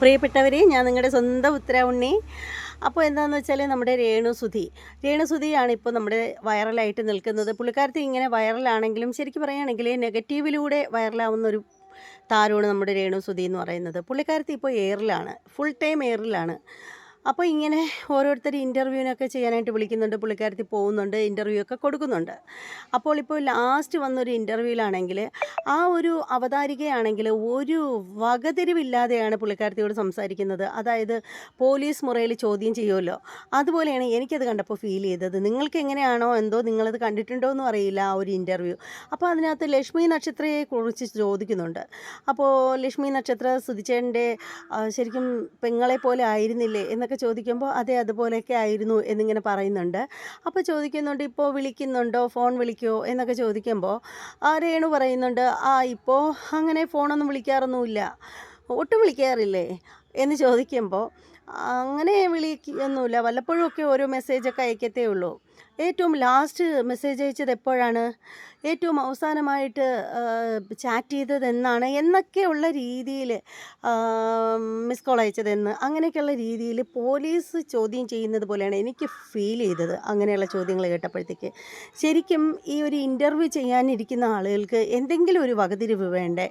പ്രിയപ്പെട്ടവരെ ഞാൻ നിങ്ങളുടെ സ്വന്തം ഉത്തര ഉണ്ണി അപ്പോൾ എന്താണെന്ന് വെച്ചാൽ നമ്മുടെ രേണുസുധി രേണുസുധിയാണ് ഇപ്പോൾ നമ്മുടെ വൈറലായിട്ട് നിൽക്കുന്നത്. പുള്ളിക്കാരത്തി ഇങ്ങനെ വൈറലാണെങ്കിലും ശരിക്കും പറയുകയാണെങ്കിൽ നെഗറ്റീവിലൂടെ വൈറലാവുന്ന ഒരു താരമാണ് നമ്മുടെ രേണുസുധി എന്ന് പറയുന്നത്. പുള്ളിക്കാരത്തി ഇപ്പോൾ എയറിലാണ്. Full time എയറിലാണ്. അപ്പോൾ ഇങ്ങനെ ഓരോരുത്തർ ഇന്റർവ്യൂവിനൊക്കെ ചെയ്യാനായിട്ട് വിളിക്കുന്നുണ്ട് പുള്ളിക്കാരത്തി പോകുന്നുണ്ട് ഇന്റർവ്യൂ ഒക്കെ കൊടുക്കുന്നുണ്ട്. അപ്പോൾ ഇപ്പോൾ ലാസ്റ്റ് വന്നൊരു ഇന്റർവ്യൂവിലാണെങ്കിൽ ആ ഒരു അവതാരികയാണെങ്കിൽ ഒരു വകതിരിവില്ലാതെയാണ് പുള്ളിക്കാരത്തിയോട് സംസാരിക്കുന്നത്. അതായത് പോലീസ് മുറയിൽ ചോദ്യം ചെയ്യുമല്ലോ. അതുപോലെയാണ് എനിക്കത് കണ്ടപ്പോൾ ഫീൽ ചെയ്തത്. നിങ്ങൾക്ക് എങ്ങനെയാണോ എന്തോ നിങ്ങളത് കണ്ടിട്ടുണ്ടോ എന്നും അറിയില്ല ആ ഒരു ഇന്റർവ്യൂ അപ്പോൾ അതിനകത്ത് ലക്ഷ്മി നക്ഷത്രയെ കുറിച്ച് ചോദിക്കുന്നുണ്ട്. അപ്പോൾ ലക്ഷ്മി നക്ഷത്ര സുധിച്ചേന്റെ ശരിക്കും പെങ്ങളെ പോലെ ആയിരുന്നില്ലേ എന്നൊക്കെ ചോദിക്കുമ്പോൾ അതെ അതുപോലെയൊക്കെ ആയിരുന്നു എന്നിങ്ങനെ പറയുന്നുണ്ട്. അപ്പോൾ ചോദിക്കുന്നുണ്ട് ഇപ്പോൾ വിളിക്കുന്നുണ്ടോ? ഫോൺ വിളിക്കുമോ എന്നൊക്കെ ചോദിക്കുമ്പോൾ ആ രേണു പറയുന്നുണ്ട് ആ ഇപ്പോൾ അങ്ങനെ ഫോണൊന്നും വിളിക്കാറൊന്നുമില്ല. ഒട്ടും വിളിക്കാറില്ലേ? എന്ന് ചോദിക്കുമ്പോൾ അങ്ങനെ വിളിക്കൊന്നുമില്ല വല്ലപ്പോഴും ഒക്കെ ഓരോ മെസ്സേജൊക്കെ അയക്കത്തേ ഉള്ളൂ. ഏറ്റവും ലാസ്റ്റ് മെസ്സേജ് അയച്ചത് എപ്പോഴാണ്? ഏറ്റവും അവസാനമായിട്ട് ചാറ്റ് ചെയ്തത് എന്നാണ്? എന്നൊക്കെയുള്ള രീതിയിൽ മിസ് കോൾ അയച്ചതെന്ന് അങ്ങനെയൊക്കെയുള്ള രീതിയിൽ പോലീസ് ചോദ്യം ചെയ്യുന്നത് പോലെയാണ് എനിക്ക് ഫീൽ ചെയ്തത് അങ്ങനെയുള്ള ചോദ്യങ്ങൾ കേട്ടപ്പോഴത്തേക്ക്. ശരിക്കും ഈ ഒരു ഇന്റർവ്യൂ ചെയ്യാനിരിക്കുന്ന ആളുകൾക്ക് എന്തെങ്കിലും ഒരു വകതിരിവ് വേണ്ടേ?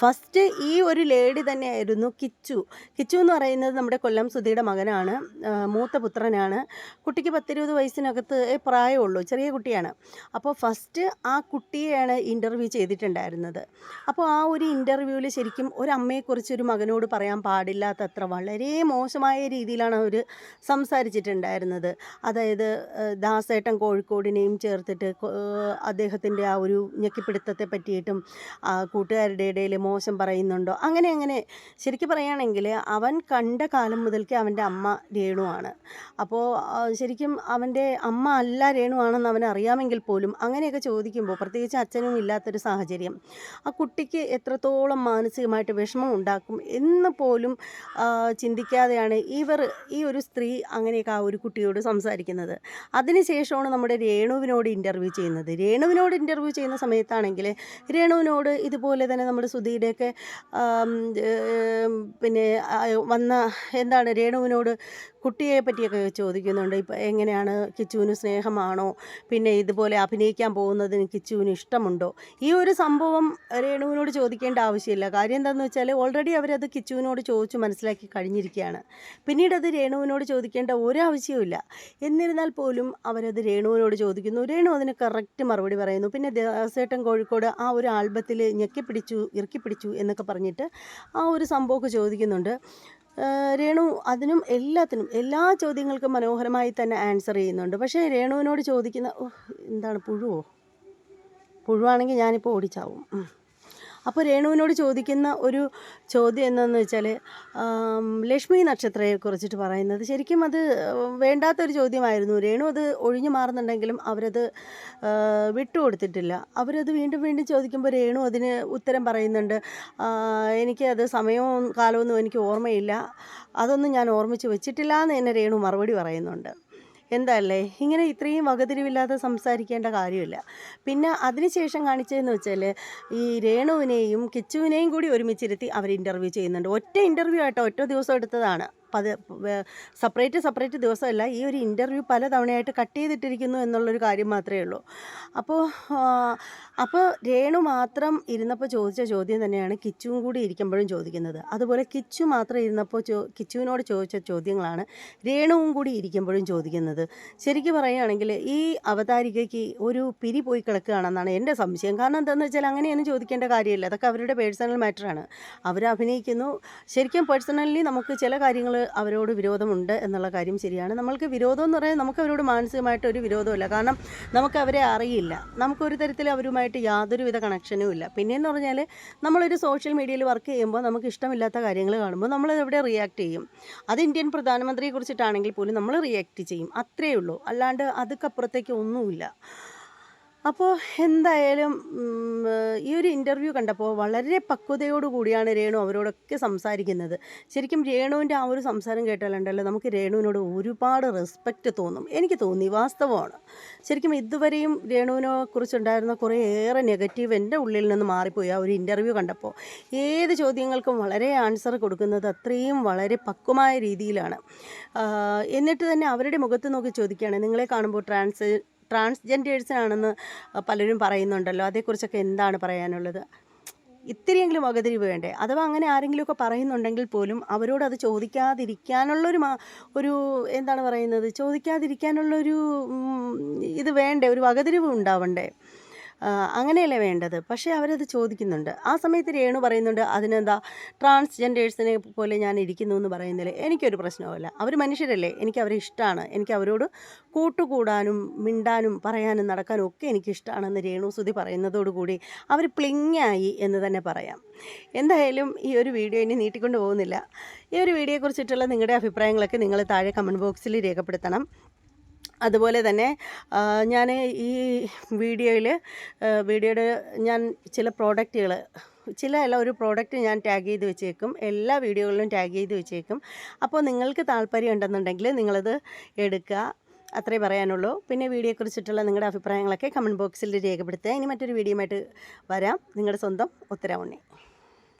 ഫസ്റ്റ് ഈ ഒരു ലേഡി തന്നെയായിരുന്നു കിച്ചു. കിച്ചു എന്ന് പറയുന്നത് നമ്മുടെ കൊല്ലം സുധിയുടെ മകനാണ് മൂത്ത പുത്രനാണ്. കുട്ടിക്ക് പത്തിരുപത് വയസ്സിനകത്ത് പ്രായമുള്ളൂ ചെറിയ കുട്ടിയാണ്. അപ്പോൾ ഫസ്റ്റ് ആ കുട്ടിയെയാണ് ഇന്റർവ്യൂ ചെയ്തിട്ടുണ്ടായിരുന്നത്. അപ്പോൾ ആ ഒരു ഇന്റർവ്യൂവിൽ ശരിക്കും ഒരു അമ്മയെക്കുറിച്ച് ഒരു മകനോട് പറയാൻ പാടില്ലാത്തത്ര വളരെ മോശമായ രീതിയിലാണ് അവർ സംസാരിച്ചിട്ടുണ്ടായിരുന്നത്. അതായത് ദാസേട്ടൻ കോഴിക്കോടിനെയും ചേർത്തിട്ട് അദ്ദേഹത്തിന്റെ ആ ഒരു ഞെക്കിപ്പിടുത്തത്തെ പറ്റിയിട്ടും കൂട്ടുകാരുടെ ഇടയിൽ മോശം പറയുന്നുണ്ടോ? അങ്ങനെ അങ്ങനെ ശരിക്കും പറയുകയാണെങ്കിൽ അവൻ കണ്ട കാലം മുതൽക്കേ അവന്റെ അമ്മ രേണുവാണ്. അപ്പോൾ ശരിക്കും അവന്റെ അമ്മ അല്ല രേണുവാണെന്ന് അവൻ അറിയാമെങ്കിൽ പോലും അങ്ങനെയൊക്കെ ചോദിക്കുമ്പോൾ പ്രത്യേകിച്ച് അച്ഛനും ഇല്ലാത്തൊരു സാഹചര്യം. ആ കുട്ടിക്ക് എത്രത്തോളം മാനസികമായിട്ട് വിഷമം ഉണ്ടാക്കും എന്ന് പോലും ചിന്തിക്കാതെയാണ് ഇവർ ഈ ഒരു സ്ത്രീ അങ്ങനെയൊക്കെ ആ ഒരു കുട്ടിയോട് സംസാരിക്കുന്നത്. അതിനുശേഷമാണ് നമ്മുടെ രേണുവിനോട് ഇന്റർവ്യൂ ചെയ്യുന്നത്. രേണുവിനോട് ഇന്റർവ്യൂ ചെയ്യുന്ന സമയത്താണെങ്കിൽ രേണുവിനോട് ഇതുപോലെ തന്നെ നമ്മുടെ സുധീരയൊക്കെ പിന്നെ വന്ന എന്താണ് രേണുവിനോട് കുട്ടിയെ പറ്റിയൊക്കെ ചോദിക്കുന്നുണ്ട്. ഇപ്പം എങ്ങനെയാണ് കിച്ചുവിന് സ്നേഹമാണോ? പിന്നെ ഇതുപോലെ അഭിനയിക്കാൻ പോകുന്നതിന് കിച്ചുവിന് ഇഷ്ടമുണ്ടോ? ഈ ഒരു സംഭവം രേണുവിനോട് ചോദിക്കേണ്ട ആവശ്യമില്ല. കാര്യം എന്താണെന്ന് വെച്ചാൽ ഓൾറെഡി അവരത് കിച്ചുവിനോട് ചോദിച്ചു മനസ്സിലാക്കി കഴിഞ്ഞിരിക്കുകയാണ്. പിന്നീട് അത് രേണുവിനോട് ചോദിക്കേണ്ട ഒരു ആവശ്യവുമില്ല എന്നിരുന്നാൽ പോലും അവരത് രേണുവിനോട് ചോദിക്കുന്നു. രേണു അതിന് കറക്റ്റ് മറുപടി പറയുന്നു. പിന്നെ ദേവസേട്ടൻ കോഴിക്കോട് ആ ഒരു ആൽബത്തിൽ ഞെക്കിപ്പിടിച്ചു ഇറുക്കിപ്പിടിച്ചു എന്നൊക്കെ പറഞ്ഞിട്ട് ആ ഒരു സംഭവമൊക്കെ ചോദിക്കുന്നുണ്ട്. രേണു അതിനും എല്ലാത്തിനും എല്ലാ ചോദ്യങ്ങൾക്കും മനോഹരമായി തന്നെ ആൻസർ ചെയ്യുന്നുണ്ട്. പക്ഷേ രേണുവിനോട് ചോദിക്കുന്ന എന്താണ് പുഴുവോ? പുഴുവാണെങ്കിൽ ഞാനിപ്പോൾ ഓടിച്ചാവും. അപ്പോൾ രേണുവിനോട് ചോദിക്കുന്ന ഒരു ചോദ്യം എന്താണെന്ന് വെച്ചാൽ ലക്ഷ്മി നക്ഷത്രയെ കുറിച്ചിട്ട് പറയുന്നത്. ശരിക്കും അത് വേണ്ടാത്തൊരു ചോദ്യമായിരുന്നു. രേണു അത് ഒഴിഞ്ഞു മാറുന്നുണ്ടെങ്കിലും അവരത് വിട്ടുകൊടുത്തിട്ടില്ല അവരത് വീണ്ടും വീണ്ടും ചോദിക്കുമ്പോൾ രേണു അതിന് ഉത്തരം പറയുന്നുണ്ട്. എനിക്ക് അത് സമയവും കാലമൊന്നും എനിക്ക് ഓർമ്മയില്ല. അതൊന്നും ഞാൻ ഓർമ്മിച്ച് വെച്ചിട്ടില്ല എന്ന് തന്നെ രേണു മറുപടി പറയുന്നുണ്ട്. എന്തല്ലേ? ഇങ്ങനെ ഇത്രയും വകതിരിവില്ലാതെ സംസാരിക്കേണ്ട കാര്യമില്ല. പിന്നെ അതിനുശേഷം കാണിച്ചതെന്ന് വെച്ചാൽ ഈ രേണുവിനെയും കിച്ചുവിനെയും കൂടി ഒരുമിച്ചിരുത്തി അവർ ഇന്റർവ്യൂ ചെയ്യുന്നുണ്ട്. ഒറ്റ ഇന്റർവ്യൂ ആയിട്ടോ ഒറ്റ ദിവസം എടുത്തതാണ്. പത് സെപ്പറേറ്റ് സെപ്പറേറ്റ് ദിവസമല്ല ഈ ഒരു ഇന്റർവ്യൂ പല തവണയായിട്ട് കട്ട് ചെയ്തിട്ടിരിക്കുന്നു എന്നുള്ളൊരു കാര്യം മാത്രമേ ഉള്ളൂ. അപ്പോൾ അപ്പോൾ രേണു മാത്രം ഇരുന്നപ്പോൾ ചോദിച്ച ചോദ്യം തന്നെയാണ് കിച്ചുവും കൂടി ഇരിക്കുമ്പോഴും ചോദിക്കുന്നത്. അതുപോലെ കിച്ചു മാത്രം ഇരുന്നപ്പോൾ ചോ കിച്ചുവിനോട് ചോദിച്ച ചോദ്യങ്ങളാണ് രേണുവും കൂടി ഇരിക്കുമ്പോഴും ചോദിക്കുന്നത്. ശരിക്കും പറയുകയാണെങ്കിൽ ഈ അവതാരികയ്ക്ക് ഒരു പിരി പോയി കിടക്കുകയാണെന്നാണ് എന്റെ സംശയം. കാരണം എന്താണെന്ന് വെച്ചാൽ അങ്ങനെയൊന്നും ചോദിക്കേണ്ട കാര്യമില്ല. അതൊക്കെ അവരുടെ പേഴ്സണൽ മാറ്ററാണ് അവർ അഭിനയിക്കുന്നു ശരിക്കും പേഴ്സണലി നമുക്ക് ചില കാര്യങ്ങൾ അവരോട് വിരോധമുണ്ട് എന്നുള്ള കാര്യം ശരിയാണ്. നമ്മൾക്ക് വിരോധം എന്ന് പറയാൻ നമുക്ക് അവരോട് മാനസികമായിട്ട് ഒരു വിരോധമില്ല കാരണം നമുക്ക് അവരെ അറിയില്ല. നമുക്കൊരു തരത്തിൽ അവരുമായിട്ട് യാതൊരുവിധ കണക്ഷനും ഇല്ല. പിന്നെയെന്ന് പറഞ്ഞാൽ നമ്മളൊരു സോഷ്യൽ മീഡിയയിൽ വർക്ക് ചെയ്യുമ്പോൾ നമുക്ക് ഇഷ്ടമില്ലാത്ത കാര്യങ്ങൾ കാണുമ്പോൾ നമ്മൾ എവിടെ റിയാക്ട് ചെയ്യും? അത് ഇന്ത്യൻ പ്രധാനമന്ത്രിയെ കുറിച്ചിട്ടാണെങ്കിൽ പോലും നമ്മൾ റിയാക്ട് ചെയ്യും. അത്രയേ ഉള്ളൂ. അല്ലാണ്ട് അതൊക്കെ അപ്പുറത്തേക്ക് ഒന്നുമില്ല. അപ്പോൾ എന്തായാലും ഈ ഒരു ഇന്റർവ്യൂ കണ്ടപ്പോൾ വളരെ പക്വതയോടു കൂടിയാണ് രേണു അവരോടൊക്കെ സംസാരിക്കുന്നത്. ശരിക്കും രേണുവിന്റെ ആ ഒരു സംസാരം കേട്ടാലുണ്ടല്ലോ നമുക്ക് രേണുവിനോട് ഒരുപാട് റെസ്പെക്റ്റ് തോന്നും. എനിക്ക് തോന്നി വാസ്തവമാണ്. ശരിക്കും ഇതുവരെയും രേണുവിനെ കുറിച്ചുണ്ടായിരുന്ന കുറേയേറെ നെഗറ്റീവ് എന്റെ ഉള്ളിൽ നിന്ന് മാറിപ്പോയി ആ ഒരു ഇന്റർവ്യൂ കണ്ടപ്പോൾ ഏത് ചോദ്യങ്ങൾക്കും വളരെ ആൻസർ കൊടുക്കുന്നത് അത്രയും വളരെ പക്വമായ രീതിയിലാണ്. എന്നിട്ട് തന്നെ അവരുടെ മുഖത്ത് നോക്കി ചോദിക്കുകയാണ് നിങ്ങളെ കാണുമ്പോൾ ട്രാൻസ് ട്രാൻസ്ജെൻഡേഴ്സിനാണെന്ന് പലരും പറയുന്നുണ്ടല്ലോ. അതേക്കുറിച്ചൊക്കെ എന്താണ് പറയാനുള്ളത്? ഇത്തിരിയെങ്കിലും വകതിരിവ് വേണ്ടേ? അഥവാ അങ്ങനെ ആരെങ്കിലുമൊക്കെ പറയുന്നുണ്ടെങ്കിൽ പോലും അവരോട് അത് ചോദിക്കാതിരിക്കാനുള്ളൊരു മാ ഒരു എന്താണ് പറയുന്നത്? ചോദിക്കാതിരിക്കാനുള്ളൊരു ഇത് വേണ്ടേ? ഒരു വകതിരിവ് ഉണ്ടാവണ്ടേ? അങ്ങനെയല്ലേ വേണ്ടത്? പക്ഷേ അവരത് ചോദിക്കുന്നുണ്ട്. ആ സമയത്ത് രേണു പറയുന്നുണ്ട് അതിനെന്താ ട്രാൻസ്ജെൻഡേഴ്സിനെ പോലെ ഞാൻ ഇരിക്കുന്നു എന്ന് പറയുന്നതിൽ എനിക്കൊരു പ്രശ്നവുമില്ല. അവർ മനുഷ്യരല്ലേ എനിക്ക് അവരെ ഇഷ്ടമാണ് എനിക്ക് അവരോട് കൂട്ടുകൂടാനും മിണ്ടാനും പറയാനും നടക്കാനും ഒക്കെ എനിക്കിഷ്ടമാണെന്ന് രേണു സുതി പറയുന്നതോടുകൂടി അവർ പ്ലിങ്ങായി എന്ന് തന്നെ പറയാം. എന്തായാലും ഈ ഒരു വീഡിയോ ഇനി നീട്ടിക്കൊണ്ട് പോകുന്നില്ല. ഈ ഒരു വീഡിയോയെക്കുറിച്ചിട്ടുള്ള നിങ്ങളുടെ അഭിപ്രായങ്ങളൊക്കെ നിങ്ങൾ താഴെ കമന്റ് ബോക്സിൽ രേഖപ്പെടുത്തണം. അതുപോലെ തന്നെ ഞാൻ ഈ വീഡിയോയിൽ വീഡിയോയുടെ ഞാൻ ചില പ്രോഡക്റ്റുകൾ ചില അല്ല ഒരു പ്രോഡക്റ്റ് ഞാൻ ടാഗ് ചെയ്ത് വെച്ചേക്കും എല്ലാ വീഡിയോകളിലും ടാഗ് ചെയ്ത് വെച്ചേക്കും. അപ്പോൾ നിങ്ങൾക്ക് താല്പര്യം ഉണ്ടെന്നുണ്ടെങ്കിൽ നിങ്ങളത് എടുക്കുക അത്രേ പറയാനുള്ളൂ. പിന്നെ വീഡിയോയെക്കുറിച്ചിട്ടുള്ള നിങ്ങളുടെ അഭിപ്രായങ്ങളൊക്കെ കമന്റ് ബോക്സിൽ രേഖപ്പെടുത്തുക. ഇനി മറ്റൊരു വീഡിയോയുമായിട്ട് വരാം. നിങ്ങളുടെ സ്വന്തം ഉത്തരവുണ്ണി